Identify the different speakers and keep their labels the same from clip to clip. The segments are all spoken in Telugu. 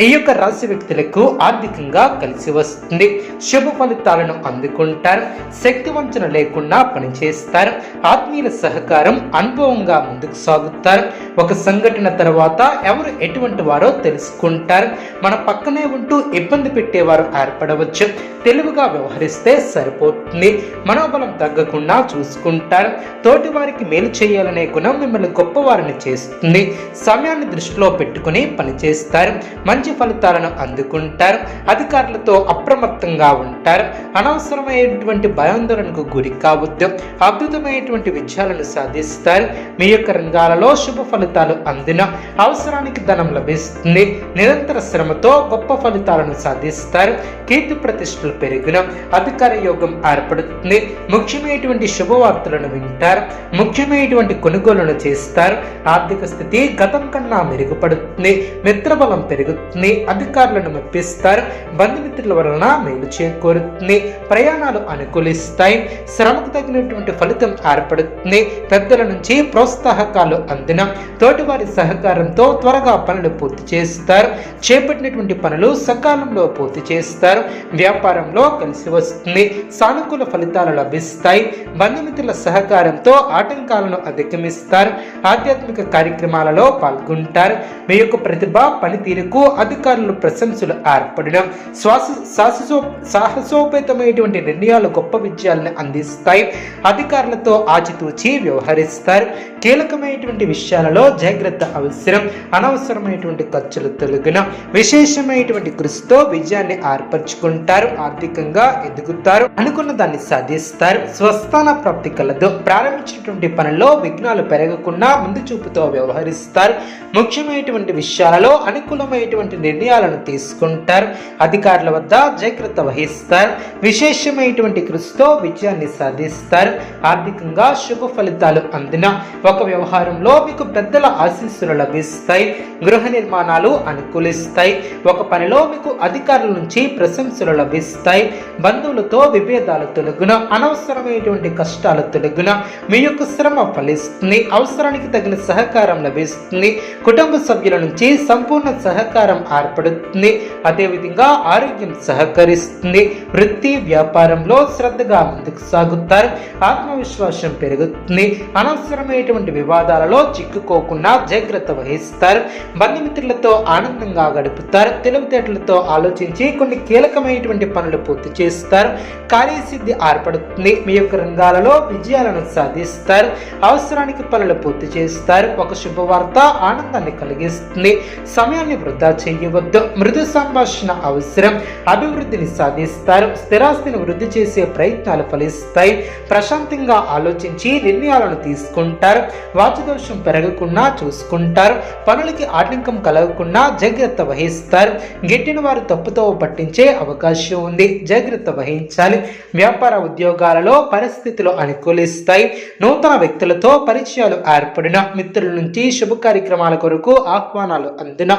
Speaker 1: ఈ యొక్క రాశి వ్యక్తులకు ఆర్థికంగా కలిసి వస్తుంది. శుభ ఫలితాలను అందుకుంటారు. శక్తి వంచన లేకుండా పనిచేస్తారు. ఆత్మీయుల సహకారం అనుభవంగా ముందుకు సాగుతారు. ఒక సంఘటన తర్వాత ఎవరు ఎటువంటి వారో తెలుసుకుంటారు. మన పక్కనే ఉంటూ ఇబ్బంది పెట్టేవారు ఏర్పడవచ్చు. తెలివిగా వ్యవహరిస్తే సరిపోతుంది. మనోబలం తగ్గకుండా చూసుకుంటారు. తోటి వారికి మేలు చేయాలనే గుణం మిమ్మల్ని గొప్పవారిని చేస్తుంది. సమయాన్ని దృష్టిలో పెట్టుకుని పనిచేస్తారు. మంచి ఫలితాలను అందుకుంటారు. అధికారులతో అప్రమత్తంగా ఉంటారు. అనవసరమైనటువంటి భయాందోళనకు గురి కావద్దు. అద్భుతమైనటువంటి విజయాలను సాధిస్తారు. మీ యొక్క రంగాలలో శుభ ఫలితాలు అందిన అవసరానికి ధనం లభిస్తుంది. నిరంతర శ్రమతో గొప్ప ఫలితాలను సాధిస్తారు. కీర్తి ప్రతిష్టలు పెరిగిన అధికార యోగం ఏర్పడుతుంది. ముఖ్యమైనటువంటి శుభవార్తలను వింటారు. ముఖ్యమైనటువంటి కొనుగోలును చేస్తారు. ఆర్థిక స్థితి గతం కన్నా మెరుగుపడుతుంది. మిత్రబలం పెరుగుతుంది. అధికారులను మెప్పిస్తారు. బంధుమిత్రుల వలన మేలు చేకూరుతుంది. ప్రయాణాలు అనుకూలిస్తాయి. శ్రమకు తగినటువంటి ఫలితం ఏర్పడుతుంది. పెద్దల నుంచి ప్రోత్సాహకాలు అందిన తోటివారి సహకారంతో త్వరగా పనులు పూర్తి చేస్తారు. చేపట్టినటువంటి పనులు సకాలంలో పూర్తి చేస్తారు. వ్యాపారంలో కలిసి వస్తుంది. సానుకూల ఫలితాలు లభిస్తాయి. బంధుమిత్రుల సహకారంతో ఆటంకాలను అధిగమిస్తారు. ఆధ్యాత్మిక కార్యక్రమాలలో పాల్గొంటారు. మీ యొక్క ప్రతిభ పనితీరుకు అధికారులు ప్రశంసలు ఏర్పడిన శ్వాస సాహసో సాహసోపేతమైనటువంటి నిర్ణయాలు గొప్ప విజయాలను అందిస్తాయి. అధికారులతో ఆచితూచి వ్యవహరిస్తారు. కీలకమైనటువంటి విషయాలలో జాగ్రత్త అవసరం. అనవసరమైనటువంటి ఖర్చులు తొలగిన విశేషమైనటువంటి కృషితో విజయాన్ని ఏర్పరచుకుంటారు. ఆర్థికంగా ఎదుగుతారు. అనుకున్న దాన్ని సాధిస్తారు. స్వస్థాన ప్రాప్తి కలదు. ప్రారంభించినటువంటి పనుల్లో విఘ్నాలు పెరగకుండా ముందు చూపుతో వ్యవహరిస్తారు. ముఖ్యమైనటువంటి విషయాలలో అనుకూలమైనటువంటి నిర్ణయాలను తీసుకుంటారు. అధికారుల వద్ద జాగ్రత్త వహిస్తారు. విశేషమైనటువంటి కృషితో విజయాన్ని సాధిస్తారు. ఆర్థికంగా శుభ ఫలితాలు అందిన ఒక వ్యవహారంలో మీకు పెద్దల ఆశీస్సులు లభిస్తాయి. గృహ నిర్మాణాలు అనుకూలిస్తాయి. ఒక పనిలో మీకు అధికారుల నుంచి ప్రశంసలు లభిస్తాయి. బంధువులతో విభేదాలు తొలగున అనవసరమైనటువంటి కష్టాలు తొలగున మీ యొక్క శ్రమ ఫలిస్తుంది. అవసరానికి తగిన సహకారం లభిస్తుంది. కుటుంబ సభ్యుల నుంచి సంపూర్ణ సహకారం ఏర్పడుతుంది. అదేవిధంగా ఆరోగ్యం సహకరిస్తుంది. వృత్తి వ్యాపారంలో శ్రద్ధగా ముందుకు సాగుతారు. ఆత్మవిశ్వాసం పెరుగుతుంది. అనవసరమైనటువంటి వివాదాలలో చిక్కుకోకుండా జాగ్రత్త వహిస్తారు. బంధుమిత్రులతో ఆనందంగా గడుపుతారు. తెలివితేటలతో ఆలోచించి కొన్ని కీలకమైనటువంటి పనులు పూర్తి చేస్తారు. కార్యసిద్ధి ఏర్పడుతుంది. మీ యొక్క రంగాలలో విజయాలను సాధిస్తారు. అవసరానికి పనులు పూర్తి చేస్తారు. ఒక శుభవార్త ఆనందాన్ని కలిగిస్తుంది. సమయాన్ని వృధా చేయవద్దు. మృదు సంభాషణ అవసరం. అభివృద్ధిని సాధిస్తారు. స్థిరాస్తిని వృద్ధి చేసే ప్రయత్నాలు ఫలిస్తాయి. ప్రశాంతంగా ఆలోచించి నిర్ణయాలను తీసుకుంటారు. వాచదోషం పెరగకుండా చూసుకుంటారు. పనులకి ఆటంకం కలగకుండా జాగ్రత్త వహిస్తారు. గెట్టిన వారు తప్పుతో పట్టించే అవకాశం ఉంది. జాగ్రత్త వహించాలి. వ్యాపార ఉద్యోగాలలో పరిస్థితులు అనుకూలిస్తాయి. నూతన వ్యక్తులతో పరిచయాలు ఏర్పడిన మిత్రుల నుంచి శుభ కార్యక్రమాల కొరకు ఆహ్వానాలు అందిన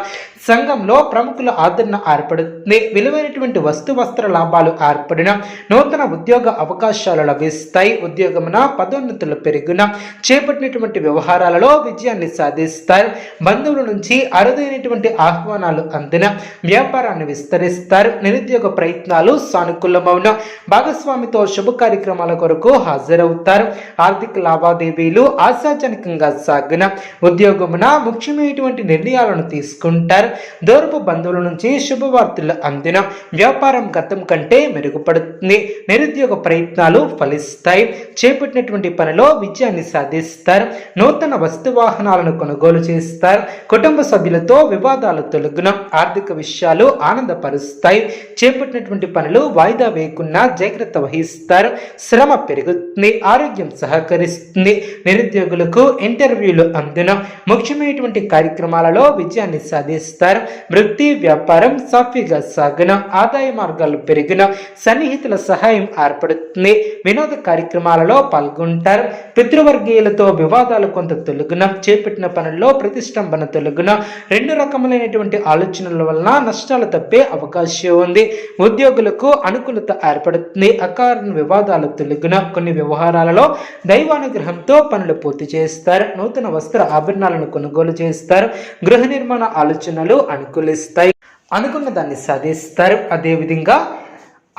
Speaker 1: సంఘం సంఘంలో ప్రముఖుల ఆదరణ ఏర్పడుతుంది విలువైనటువంటి వస్తు వస్త్ర లాభాలు ఏర్పడిన నూతన ఉద్యోగ అవకాశాలు లభిస్తాయి ఉద్యోగమున పదోన్నతులు పెరిగిన చేపట్టినటువంటి వ్యవహారాలలో విజయాన్ని సాధిస్తారు బంధువుల నుంచి అరుదైనటువంటి ఆహ్వానాలు అందిన వ్యాపారాన్ని విస్తరిస్తారు. నిరుద్యోగ ప్రయత్నాలు సానుకూలమవున. భాగస్వామితో శుభ కార్యక్రమాల కొరకు హాజరవుతారు. ఆర్థిక లావాదేవీలు ఆశాజనకంగా సాగిన ఉద్యోగమున ముఖ్యమైనటువంటి నిర్ణయాలను తీసుకుంటారు. దూరపు బంధువుల నుంచి శుభవార్తలు అందిన వ్యాపారం గతం కంటే మెరుగుపడుతుంది. నిరుద్యోగ ప్రయత్నాలు ఫలిస్తాయి. చేపట్టినటువంటి పనిలో విజయాన్ని సాధిస్తారు. నూతన వస్తు వాహనాలను కొనుగోలు చేస్తారు. కుటుంబ సభ్యులతో వివాదాలు తొలగిన ఆర్థిక విషయాలు ఆనందపరుస్తాయి. చేపట్టినటువంటి పనులు వాయిదా వేయకుండా జాగ్రత్త వహిస్తారు. శ్రమ పెరుగుతుంది. ఆరోగ్యం సహకరిస్తుంది. నిరుద్యోగులకు ఇంటర్వ్యూలు అందిన ముఖ్యమైనటువంటి కార్యక్రమాలలో విజయాన్ని సాధిస్తారు. వృత్తి వ్యాపారం సాఫీగా సాగిన ఆదాయ మార్గాలు పెరిగిన సన్నిహితుల సహాయం ఏర్పడుతుంది. వినోద కార్యక్రమాలలో పాల్గొంటారు. పితృవర్గీయులతో వివాదాలు కొంత తొలగిన చేపట్టిన పనుల్లో ప్రతిష్టంభన తొలగిన రెండు రకములైనటువంటి ఆలోచనల వలన నష్టాలు తప్పే అవకాశం ఉంది. ఉద్యోగులకు అనుకూలత ఏర్పడుతుంది. అకారణ వివాదాలు తొలగిన కొన్ని వ్యవహారాలలో దైవానుగ్రహంతో పనులు పూర్తి చేస్తారు. నూతన వస్త్ర ఆభరణాలను కొనుగోలు చేస్తారు. గృహ నిర్మాణ ఆలోచనలు అనుకూలిస్తాయి. అనుకున్న దాన్ని సాధిస్తారు. అదేవిధంగా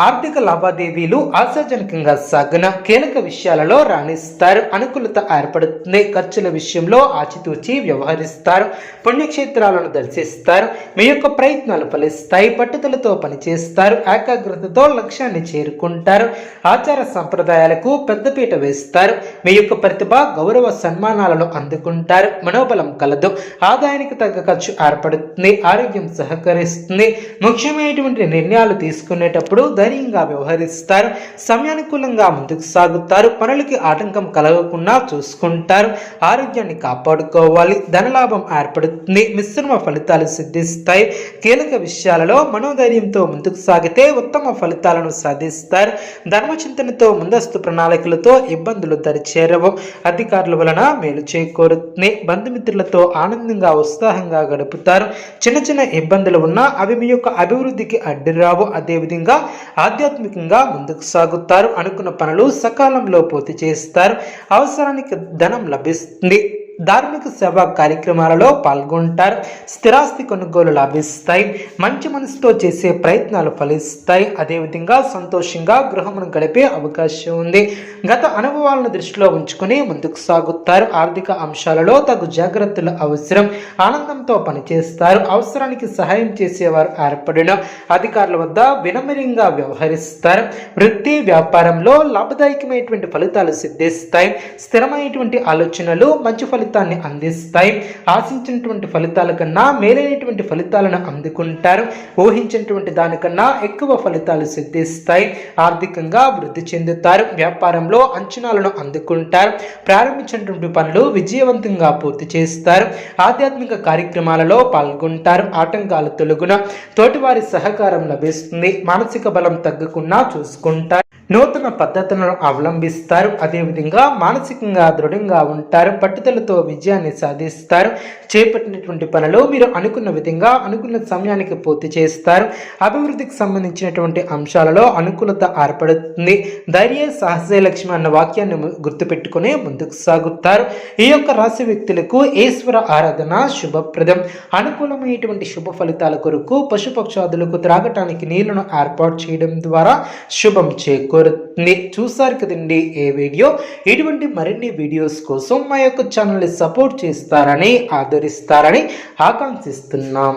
Speaker 1: ఆర్థిక లావాదేవీలు ఆశాజనకంగా సాగిన కీలక విషయాలలో రాణిస్తారు. అనుకూలత ఏర్పడుతుంది. ఖర్చుల విషయంలో ఆచితూచి వ్యవహరిస్తారు. పుణ్యక్షేత్రాలను దర్శిస్తారు. మీ యొక్క ప్రయత్నాలు ఫలిస్తాయి. పట్టుదలతో పనిచేస్తారు. ఏకాగ్రతతో లక్ష్యాన్ని చేరుకుంటారు. ఆచార సంప్రదాయాలకు పెద్దపీట వేస్తారు. మీ యొక్క ప్రతిభ గౌరవ సన్మానాలను అందుకుంటారు. మనోబలం కలదు. ఆదాయానికి తగ్గ ఖర్చు ఏర్పడుతుంది. ఆరోగ్యం సహకరిస్తుంది. ముఖ్యమైనటువంటి నిర్ణయాలు తీసుకునేటప్పుడు ధైర్యంగా వ్యవహరిస్తారు సమయానుకూలంగా ముందుకు సాగుతారు పనులకి ఆటంకం కలగకుండా చూసుకుంటారు ఆరోగ్యాన్ని కాపాడుకోవాలి ధనలాభం ఏర్పడుతుంది మిశ్రమ ఫలితాలు సిద్ధిస్తాయి కీలక విషయాలలో మనోధైర్యంతో ముందుకు సాగితే ఉత్తమ ఫలితాలను సాధిస్తారు. ధర్మచింతనతో ముందస్తు ప్రణాళికలతో ఇబ్బందులు దరిచేరవు. అధికారుల వలన మేలు చేకూరుతుంది. బంధుమిత్రులతో ఆనందంగా ఉత్సాహంగా గడుపుతారు. చిన్న చిన్న ఇబ్బందులు ఉన్నా అవి మీ యొక్క అభివృద్ధికి అడ్డురావు. అదేవిధంగా ఆధ్యాత్మికంగా ముందుకు సాగుతారు అనుకున్న పనులు సకాలంలో పూర్తి చేస్తారు. అవసరానికి ధనం లభిస్తుంది. ధార్మిక సేవా కార్యక్రమాలలో పాల్గొంటారు. స్థిరాస్తి కొనుగోలు లాభిస్తాయి. మంచి మనసుతో చేసే ప్రయత్నాలు ఫలిస్తాయి. అదేవిధంగా సంతోషంగా గృహమును గడిపే అవకాశం ఉంది. గత అనుభవాలను దృష్టిలో ఉంచుకుని ముందుకు సాగుతారు. ఆర్థిక అంశాలలో తగు జాగ్రత్తలు అవసరం. ఆనందంతో పనిచేస్తారు. అవసరానికి సహాయం చేసేవారు ఏర్పడిన అధికారుల వద్ద వినమ్రంగా వ్యవహరిస్తారు. వృత్తి వ్యాపారంలో లాభదాయకమైనటువంటి ఫలితాలు సిద్ధిస్తాయి. స్థిరమైనటువంటి ఆలోచనలు మంచి ఫలితాన్ని అందిస్తాయి. ఆశించినటువంటి ఫలితాల కన్నా మేలైనటువంటి ఫలితాలను అందుకుంటారు. ఊహించినటువంటి దానికన్నా ఎక్కువ ఫలితాలు సిద్ధిస్తాయి. ఆర్థికంగా వృద్ధి చెందుతారు. వ్యాపారంలో అంచనాలను అందుకుంటారు. ప్రారంభించినటువంటి పనులు విజయవంతంగా పూర్తి చేస్తారు. ఆధ్యాత్మిక కార్యక్రమాలలో పాల్గొంటారు. ఆటంకాలు తొలగున తోటివారి సహకారం లభిస్తుంది. మానసిక బలం తగ్గకుండా చూసుకుంటారు. నూతన పద్ధతులను అవలంబిస్తారు. అదేవిధంగా మానసికంగా దృఢంగా ఉంటారు. పట్టుదలతో విజయాన్ని సాధిస్తారు. చేపట్టినటువంటి పనులు మీరు అనుకున్న విధంగా అనుకున్న సమయానికి పూర్తి చేస్తారు. అభివృద్ధికి సంబంధించినటువంటి అంశాలలో అనుకూలత ఏర్పడుతుంది. ధైర్య సాహస లక్ష్మి అన్న వాక్యాన్ని గుర్తుపెట్టుకుని ముందుకు సాగుతారు. ఈ యొక్క రాశి వ్యక్తులకు ఈశ్వర ఆరాధన శుభప్రదం. అనుకూలమైనటువంటి శుభ ఫలితాల కొరకు పశుపక్షాదులకు త్రాగటానికి నీళ్ళను ఏర్పాటు చేయడం ద్వారా శుభం కోరుతుంది చూసారు కదండి ఏ వీడియో? ఇటువంటి మరిన్ని వీడియోస్ కోసం మా యొక్క ఛానల్ని సపోర్ట్ చేస్తారని ఆదరిస్తారని ఆకాంక్షిస్తున్నాం.